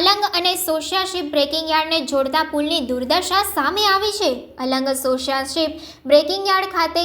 અલંગ અને સોશિયાશિપ બ્રેકિંગ યાર્ડને જોડતા પુલની દુર્દશા સામે આવી છે. અલંગ સોશિયાશિપ બ્રેકિંગ યાર્ડ ખાતે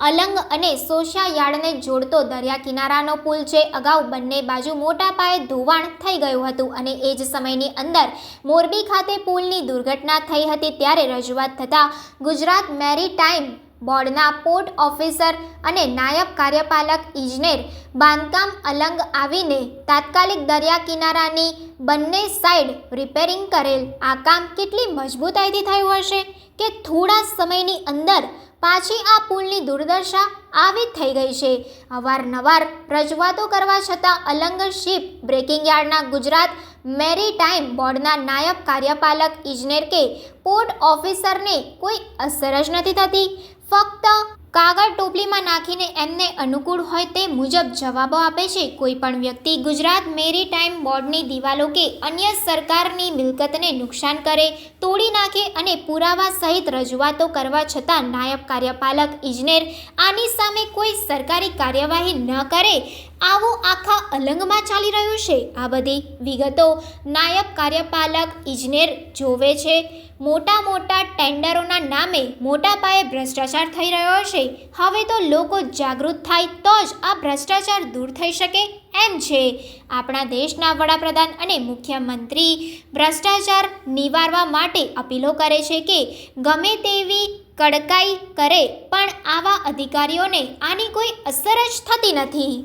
અલંગ અને સોશિયા યાર્ડને જોડતો દરિયા કિનારાનો પુલ છે. અગાઉ બંને બાજુ મોટા પાયે ધોવાણ થઈ ગયું હતું અને એ જ સમયની અંદર મોરબી ખાતે પુલની દુર્ઘટના થઈ હતી. ત્યારે રજૂઆત થતાં ગુજરાત મેરીટાઈમ બોર્ડના પોર્ટ ઓફિસર અને નાયબ કાર્યપાલક ઇજનેર બાંધકામ અલંગ આવીને તાત્કાલિક દરિયા કિનારાની બંને સાઈડ રિપેરિંગ કરેલ. આ કામ કેટલી મજબૂતાઈથી થયું હશે કે થોડા સમયની અંદર પાછી આ પુલની દુર્દશા આવી થઈ ગઈ છે. અવારનવાર રજૂઆતો કરવા છતાં અલંગ શિપ બ્રેકિંગ યાર્ડના ગુજરાત મેરીટાઈમ બોર્ડના નાયબ કાર્યપાલક ઇજનેર કે પોર્ટ ઓફિસરને કોઈ અસર જ નથી થતી. ફક્ત કાગળ ટોપલીમાં નાખીને એમને અનુકૂળ હોય તે મુજબ જવાબો આપે છે. કોઈ પણ વ્યક્તિ ગુજરાત મેરીટાઈમ બોર્ડની દિવાલો કે અન્ય સરકારની મિલકતને નુકસાન કરે, તોડી નાખે અને પુરાવા સહિત રજૂઆતો કરવા છતાં નાયબ કાર્યપાલક, ઇજનેર આની સામે કોઈ સરકારી કાર્યવાહી ન કરે આવું આખા અલંગમાં ચાલી રહ્યું છે. આ બધી વિગતો નાયબ કાર્યપાલક ઇજનેર જોવે છે. મોટા મોટા ટેન્ડરોના નામે મોટા પાયે ભ્રષ્ટાચાર થઈ રહ્યો છે. હવે તો લોકો જાગૃત થાય તો જ આ ભ્રષ્ટાચાર દૂર થઈ શકે એમ છે. આપણા દેશના વડાપ્રધાન અને મુખ્યમંત્રી ભ્રષ્ટાચાર નિવારવા માટે અપીલો કરે છે કે ગમે તેવી કડકાઈ કરે, પણ આવા અધિકારીઓને આની કોઈ અસર જ થતી નથી.